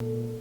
you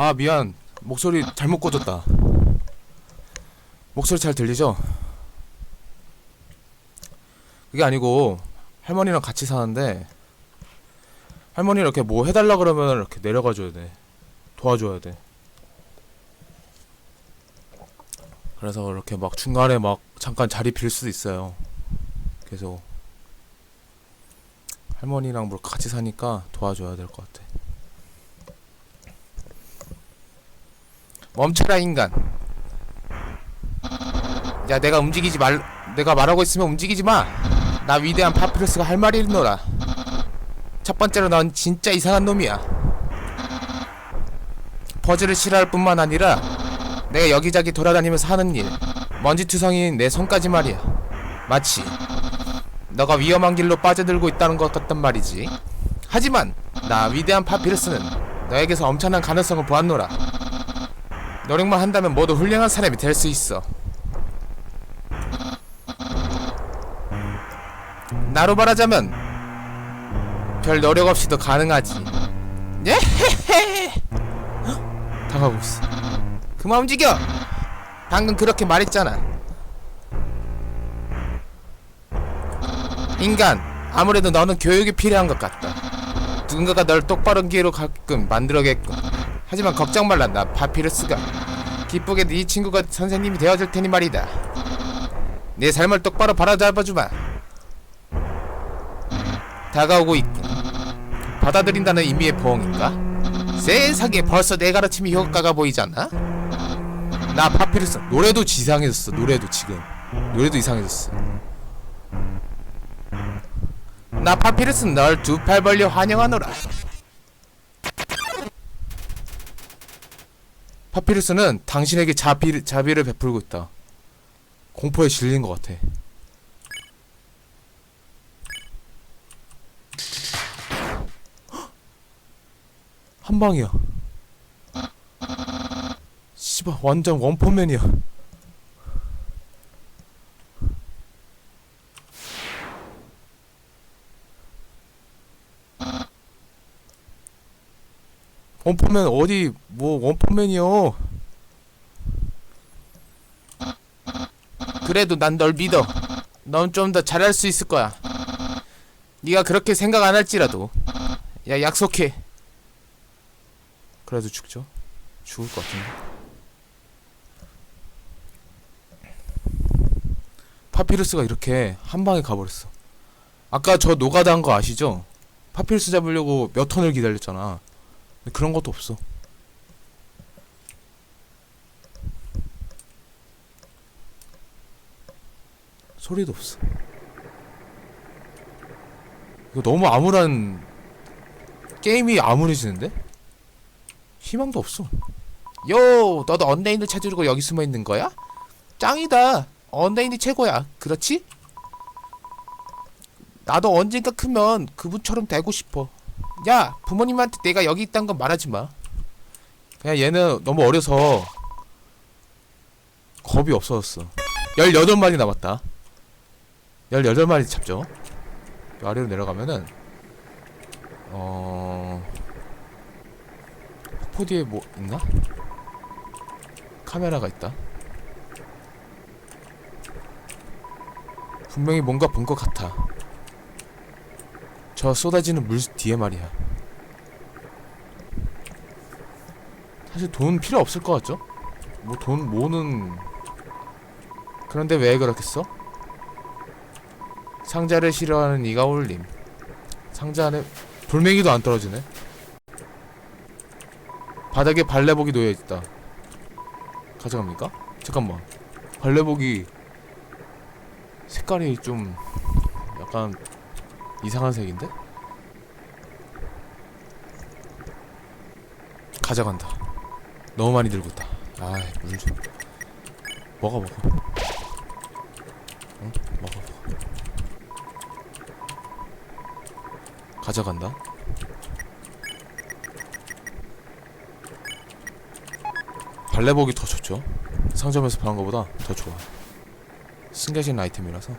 아 미안. 목소리 잘못 꽂았다. 목소리 잘 들리죠? 그게 아니고 할머니랑 같이 사는데 할머니 이렇게 뭐 해달라 그러면 이렇게 내려가 줘야 돼. 도와줘야 돼. 그래서 이렇게 막 중간에 막 잠깐 자리 빌 수도 있어요. 계속. 할머니랑 뭐 같이 사니까 도와줘야 될 것 같아 멈춰라 인간. 야 내가 움직이지 말 내가 말하고 있으면 움직이지 마나 위대한 파피루스가 할 말이 있노라. 첫 번째로 넌 진짜 이상한 놈이야. 퍼즐을 싫어할 뿐만 아니라 내가 여기저기 돌아다니면서 하는 일. 먼지투성이인 내 손까지 말이야. 마치 너가 위험한 길로 빠져들고 있다는 것 같단 말이지. 하지만 나 위대한 파피루스는 너에게서 엄청난 가능성을 보았노라 노력만 한다면 모두 훌륭한 사람이 될 수 있어. 나로 말하자면 별 노력 없이도 가능하지. 예헤헤 당하고 있어. 그만 움직여! 방금 그렇게 말했잖아. 인간 아무래도 너는 교육이 필요한 것 같다. 누군가가 널 똑바른 길로 가끔 만들어겠군 하지만 걱정 말라 나 파피루스가. 기쁘게 네 친구가 선생님이 되어줄 테니 말이다. 내 삶을 똑바로 바라잡아주마. 다가오고 있군. 받아들인다는 의미의 보응인가? 세상에 벌써 내 가르침이 효과가 보이잖아? 나 파피루스 노래도 이상해졌어 노래도 지금. 노래도 이상해졌어. 나 파피루스 널 두 팔 벌려 환영하노라 파피루스는 당신에게 자비, 자비를 베풀고 있다. 공포에 질린 것 같아. 한 방이야. 씨발 완전 원포맨이야 원포맨 어디 뭐 원포맨이요? 그래도 난 널 믿어. 넌 좀 더 잘할 수 있을 거야. 네가 그렇게 생각 안 할지라도. 야 약속해. 그래도 죽죠. 죽을 것 같은데. 파피루스가 이렇게 한 방에 가버렸어. 아까 저 노가다 한 거 아시죠? 파피루스 잡으려고 몇 턴을 기다렸잖아 그런 것도 없어 소리도 없어 이거 너무 암울한 게임이 암울해지는데? 희망도 없어 요 너도 언데인을 찾으려고 여기 숨어 있는 거야? 짱이다 언데인이 최고야 그렇지? 나도 언젠가 크면 그분처럼 되고 싶어 야 부모님한테 내가 여기 있다는 건 말하지 마. 그냥 얘는 너무 어려서 겁이 없어졌어. 18마리 남았다. 18마리 잡죠. 요 아래로 내려가면은 어... 폭포 뒤에 뭐 있나? 카메라가 있다. 분명히 뭔가 본 것 같아 저 쏟아지는 물 뒤에 말이야 사실 돈 필요 없을 것 같죠? 뭐 돈 모으는 그런데 왜 그렇겠어? 상자를 싫어하는 이가 올림 상자 안에 돌멩이도 안 떨어지네 바닥에 발레복이 놓여있다 가져갑니까? 잠깐만 발레복이 색깔이 좀 약간 이상한 색인데? 가져간다. 너무 많이 들고 있다. 아이 물좀. 먹어 먹어. 응? 먹어 먹어. 가져간다. 발레복이 더 좋죠? 상점에서 파는 것보다 더 좋아. 신기하신 아이템이라서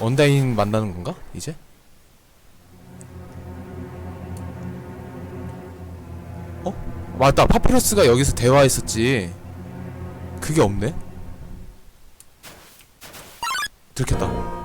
언다인 만나는 건가? 이제? 어? 맞다 파피루스가 여기서 대화했었지 그게 없네? 들켰다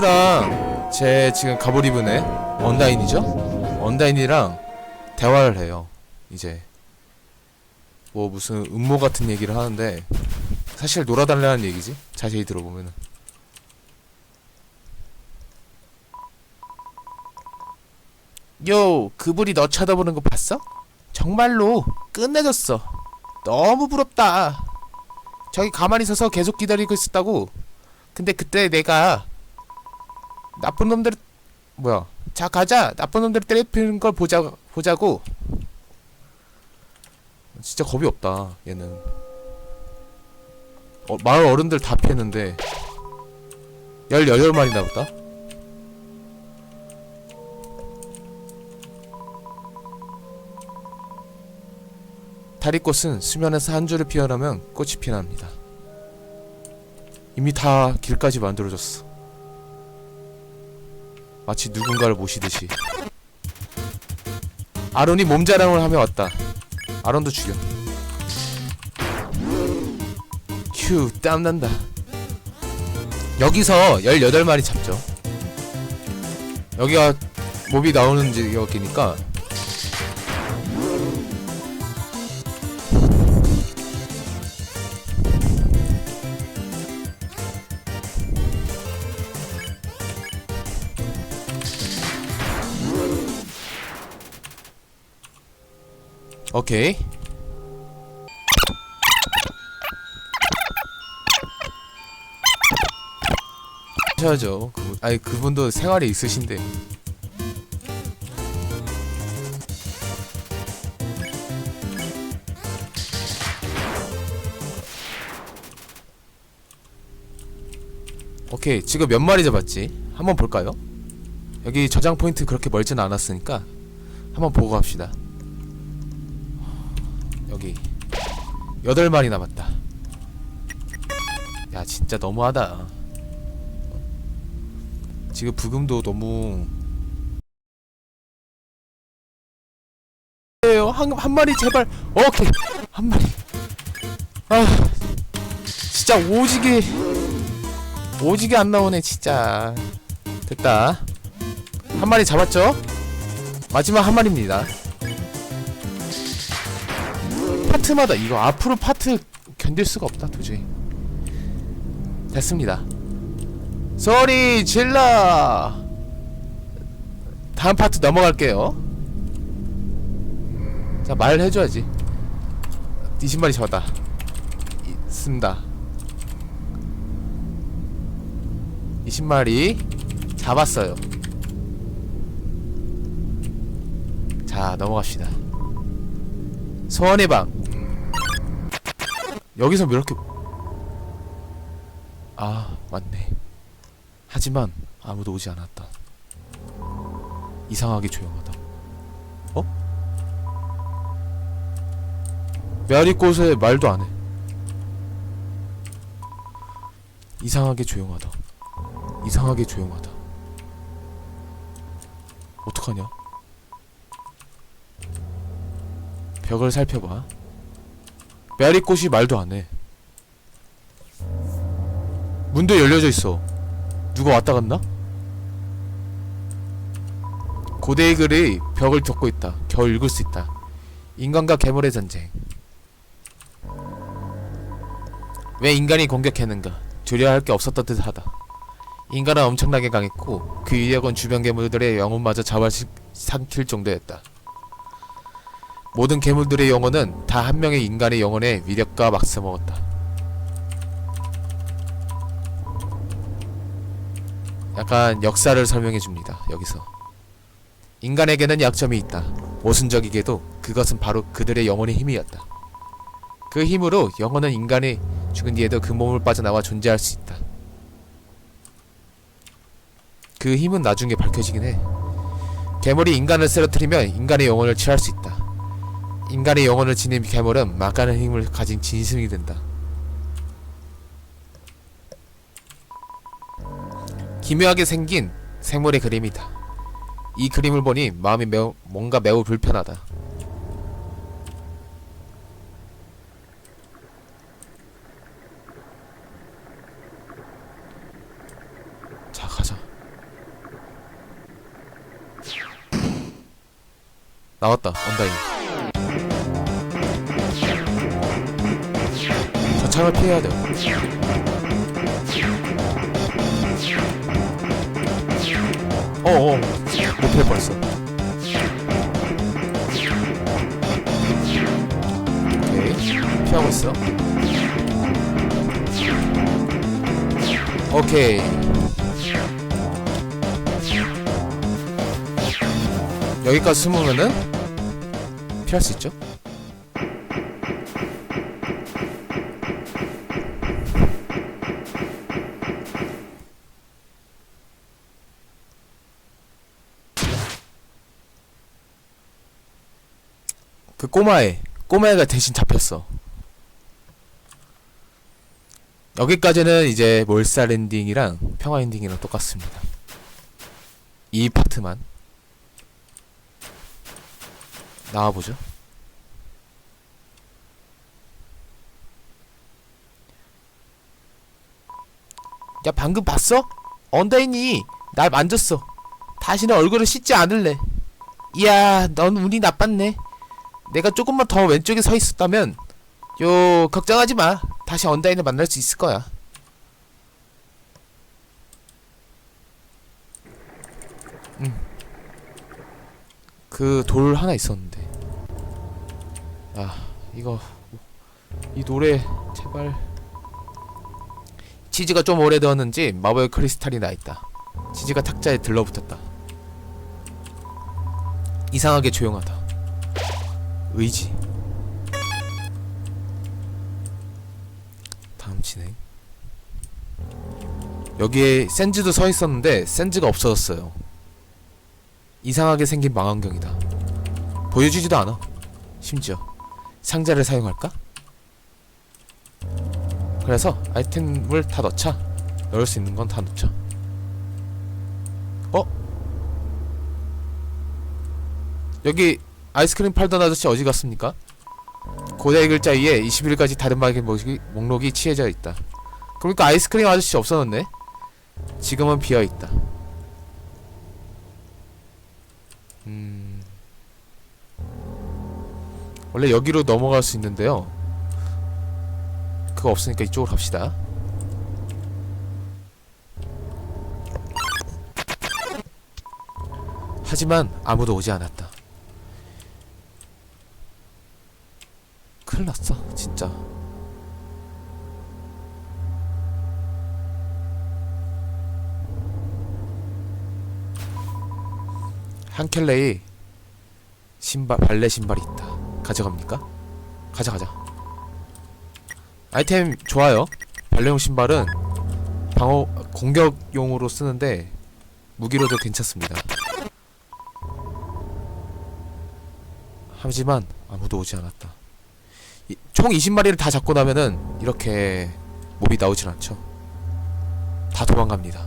파피루스랑 제 지금 애 언다인이죠? 언다인이랑 대화를 해요. 이제 뭐 무슨 음모 같은 얘기를 하는데 사실 놀아달라는 얘기지 자세히 들어보면은 요 그불이 너 쳐다보는 거 봤어? 정말로 끝내줬어 너무 부럽다 저기 가만히 서서 계속 기다리고 있었다고 근데 그때 내가 나쁜 놈들 뭐야. 자 가자. 나쁜 놈들 때리는 걸 보자 보자고. 진짜 겁이 없다 얘는. 어, 마을 어른들 다 피했는데. 18마리 남았다. 다리꽃은 수면에서 한 줄을 피어나면 꽃이 피어납니다. 이미 다 길까지 만들어졌어 마치 누군가를 모시듯이. 아론이 몸자랑을 하며 왔다. 아론도 죽여. 휴 땀난다. 여기서 18마리 잡죠. 여기가 몹이 나오는 지역이니까 오케이 하셔야죠. 그분, 아니 그분도 생활이 있으신데. 오케이 지금 몇 마리 잡았지? 한번 볼까요? 여기 저장 포인트 그렇게 멀진 않았으니까 한번 보고 갑시다. 여기 여덟 마리 남았다. 야 진짜 너무하다. 지금 부금도 너무 한, 한 마리 제발. 오케이. 한 마리. 아 진짜 오지게 오지게 안 나오네 진짜. 됐다. 한 마리 잡았죠? 마지막 한 마리입니다 파트마다 이거 앞으로 파트 견딜 수가 없다 도저히. 됐습니다. 소리 질러 다음 파트 넘어갈게요. 자 말해줘야지. 20마리 잡았다. 있습니다. 20마리 잡았어요. 자 넘어갑시다. 소원의 방 여기서 왜 이렇게 아 맞네 하지만 아무도 오지 않았다. 이상하게 조용하다. 어? 메아리꽃에 말도 안 해. 이상하게 조용하다. 이상하게 조용하다. 어떡하냐? 벽을 살펴봐. 메아리꽃이 말도 안 해. 문도 열려져 있어. 누가 왔다 갔나? 고대의 글이 벽을 덮고 있다. 겨우 읽을 수 있다. 인간과 괴물의 전쟁. 왜 인간이 공격했는가? 두려워할 게 없었던 듯 하다. 인간은 엄청나게 강했고 그 위력은 주변 괴물들의 영혼마저 잡아삼킬 정도였다. 모든 괴물들의 영혼은 다 한 명의 인간의 영혼의 위력과 맞서먹었다. 약간 역사를 설명해 줍니다. 여기서 인간에게는 약점이 있다. 모순적이게도 그것은 바로 그들의 영혼의 힘이었다. 그 힘으로 영혼은 인간이 죽은 뒤에도 그 몸을 빠져나와 존재할 수 있다. 그 힘은 나중에 밝혀지긴 해. 괴물이 인간을 쓰러뜨리면 인간의 영혼을 취할 수 있다. 인간의 영혼을 지닌 괴물은 막가는 힘을 가진 진심이 된다. 기묘하게 생긴 생물의 그림이다. 이 그림을 보니 마음이 매우 뭔가 매우 불편하다. 자 가자. 나왔다 언다인. 창을 피해야 돼요. 어어 못 피할 뻔했어. 오케이 피하고 있어. 오케이. 여기까지 숨으면은 피할 수 있죠? 꼬마애 꼬마애가 대신 잡혔어. 여기까지는 이제 몰살 엔딩이랑 평화 엔딩이랑 똑같습니다. 이 파트만. 나와보죠. 야 방금 봤어? 언더인이 날 만졌어. 다시는 얼굴을 씻지 않을래. 이야 넌 운이 나빴네 내가 조금만 더 왼쪽에 서 있었다면 요 걱정하지 마. 다시 언다인을 만날 수 있을 거야. 음. 그돌 하나 있었는데. 아, 이거 이 노래 제발 치즈가 좀 오래되었는지 마법의 크리스탈이 나 있다. 치즈가 탁자에 들러붙었다. 이상하게 조용하다. 의지. 다음 진행. 여기에 센즈도 서 있었는데 센즈가 없어졌어요. 이상하게 생긴 망원경이다. 보여주지도 않아. 심지어 상자를 사용할까? 그래서 아이템을 다 넣자. 넣을 수 있는 건 다 넣자. 어? 여기 아이스크림 팔던 아저씨 어디 갔습니까? 고대 글자 위에 20일까지 다른 마켓 목록이, 치해져 있다. 그러니까 아이스크림 아저씨 없어졌네. 지금은 비어 있다. 음. 원래 여기로 넘어갈 수 있는데요. 그거 없으니까 이쪽으로 갑시다. 하지만 아무도 오지 않았다. 큰일 났어 진짜. 한켈레이 신발 발레 신발이 있다. 가져갑니까? 가져가자. 아이템 좋아요. 발레용 신발은 방어 공격용으로 쓰는데 무기로도 괜찮습니다. 하지만 아무도 오지 않았다. 이- 총 20마리를 다 잡고 나면은 이렇게 몹이 나오질 않죠. 다 도망갑니다.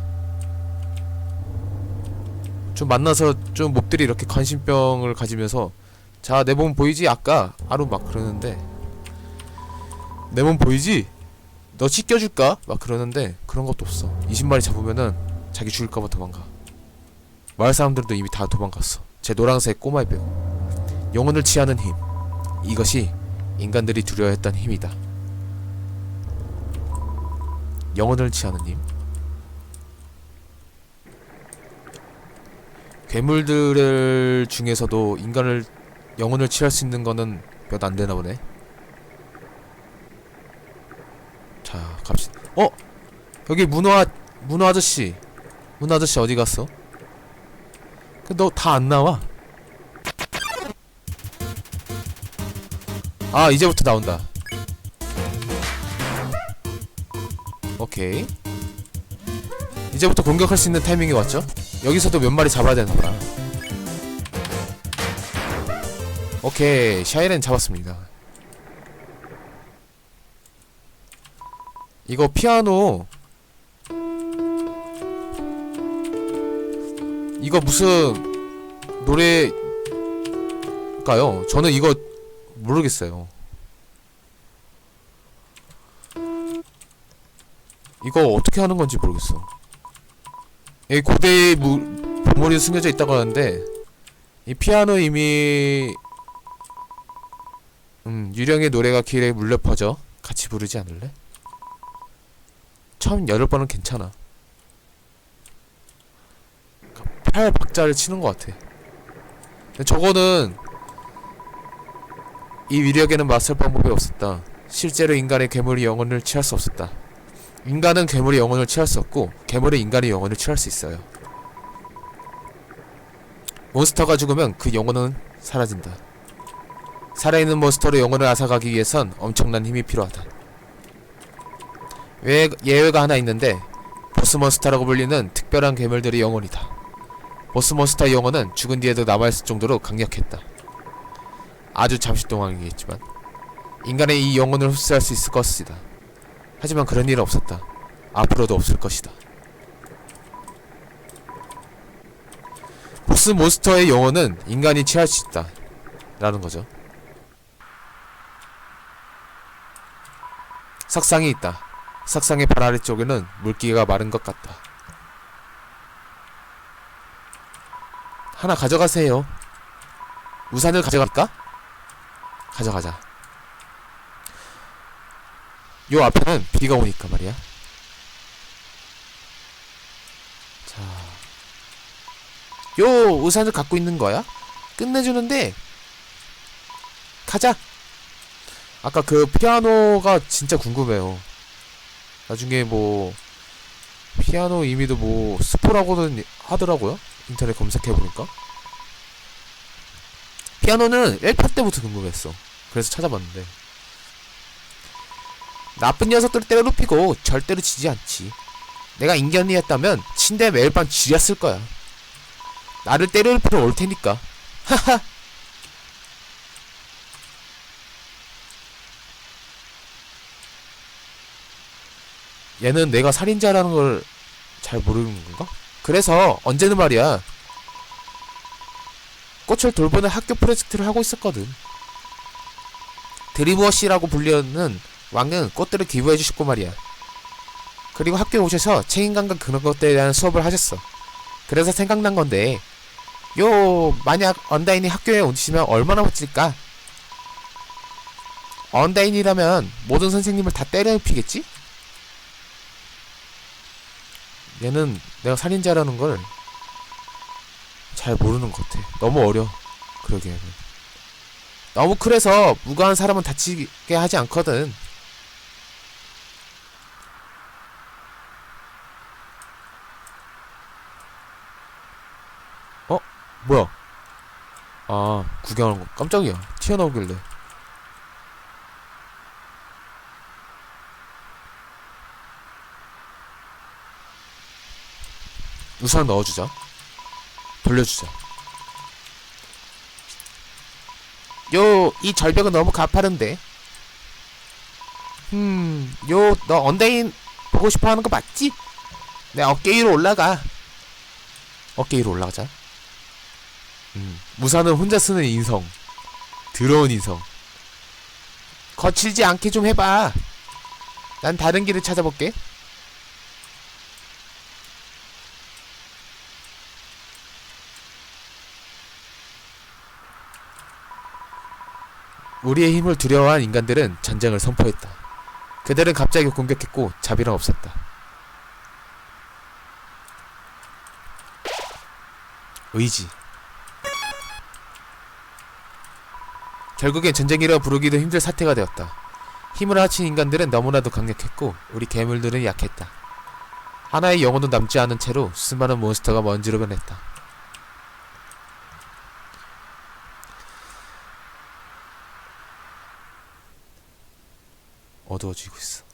좀 만나서 좀 몹들이 이렇게 관심병을 가지면서 자 내 몸 보이지? 아까 아루 막 그러는데 내 몸 보이지? 너 씻겨줄까? 막 그러는데 그런 것도 없어. 20마리 잡으면은 자기 죽을까봐 도망가. 마을 사람들도 이미 다 도망갔어. 제 노란색 꼬마애 빼고 영혼을 취하는 힘 이것이 인간들이 두려워했던 힘이다. 영혼을 취하는 힘. 괴물들 중에서도 인간을 영혼을 취할 수 있는 거는 몇 안 되나 보네. 자, 갑시다. 어? 여기 문어 아- 문어 아저씨. 문어 아저씨 어디 갔어? 그너다 안 나와. 아 이제부터 나온다. 오케이. 이제부터 공격할 수 있는 타이밍이 왔죠? 여기서도 몇 마리 잡아야 되는구나 오케이. 샤이렌 잡았습니다. 이거 피아노. 이거 무슨 노래일까요? 저는 이거 모르겠어요. 이거 어떻게 하는 건지 모르겠어. 이 고대의 무, 보물이 숨겨져 있다고 하는데 이 피아노 이미 음 유령의 노래가 길에 물려 퍼져 같이 부르지 않을래? 처음 여덟 번은 괜찮아. 팔 박자를 치는 것 같아. 저거는 이 위력에는 맞설 방법이 없었다. 실제로 인간의 괴물이 영혼을 취할 수 없었다. 인간은 괴물의 영혼을 취할 수 없고 괴물은 인간의 영혼을 취할 수 있어요. 몬스터가 죽으면 그 영혼은 사라진다. 살아있는 몬스터로 영혼을 앗아가기 위해선 엄청난 힘이 필요하다. 왜, 예외가 하나 있는데 보스 몬스터라고 불리는 특별한 괴물들의 영혼이다. 보스 몬스터의 영혼은 죽은 뒤에도 남아있을 정도로 강력했다. 아주 잠시 동안이겠지만 인간의 이 영혼을 흡수할 수 있을 것이다. 하지만 그런 일은 없었다. 앞으로도 없을 것이다. 보스 몬스터의 영혼은 인간이 취할 수 있다. 라는 거죠. 석상이 있다. 석상의 발 아래쪽에는 물기가 마른 것 같다. 하나 가져가세요. 우산을 가져갈까? 가져가자. 요 앞에는 비가 오니까 말이야. 자. 요 우산을 갖고 있는 거야? 끝내주는데 가자. 아까 그 피아노가 진짜 궁금해요. 나중에 뭐 피아노 이미도 뭐 스포라고는 하더라고요. 인터넷 검색해 보니까. 피아노는 1파 때부터 궁금했어. 그래서 찾아봤는데. 나쁜 녀석들을 때려눕히고 절대로 지지 않지. 내가 인간이었다면 침대에 매일 밤 쥐렸을 거야. 나를 때려눕히러 올 테니까. 하하. 얘는 내가 살인자라는 걸 잘 모르는 건가? 그래서 언제는 말이야. 꽃을 돌보는 학교 프로젝트를 하고 있었거든. 드리무어씨라고 불리는 왕은 꽃들을 기부해 주셨고 말이야. 그리고 학교에 오셔서 책임감과 그런 것들에 대한 수업을 하셨어. 그래서 생각난 건데, 요, 만약 언다인이 학교에 오시면 얼마나 멋질까? 언다인이라면 모든 선생님을 다 때려 눕히겠지? 얘는 내가 살인자라는 걸 잘 모르는 것 같아. 너무 어려. 그러기에는. 너무 그래서 무고한 사람은 다치게 하지 않거든. 어? 뭐야? 아, 구경하는 거. 깜짝이야. 튀어나오길래. 우산 넣어주자. 돌려주자. 요, 이 절벽은 너무 가파른데. 음, 요, 너 언데인 보고 싶어 하는 거 맞지? 내 어깨 위로 올라가. 어깨 위로 올라가자. 음, 무사는 혼자 쓰는 인성. 더러운 인성. 거칠지 않게 좀 해봐. 난 다른 길을 찾아볼게. 우리의 힘을 두려워한 인간들은 전쟁을 선포했다. 그들은 갑자기 공격했고 자비는 없었다. 의지. 결국엔 전쟁이라 부르기도 힘들 사태가 되었다. 힘을 합친 인간들은 너무나도 강력했고 우리 괴물들은 약했다. 하나의 영혼도 남지 않은 채로 수많은 몬스터가 먼지로 변했다. 어두워지고 있어.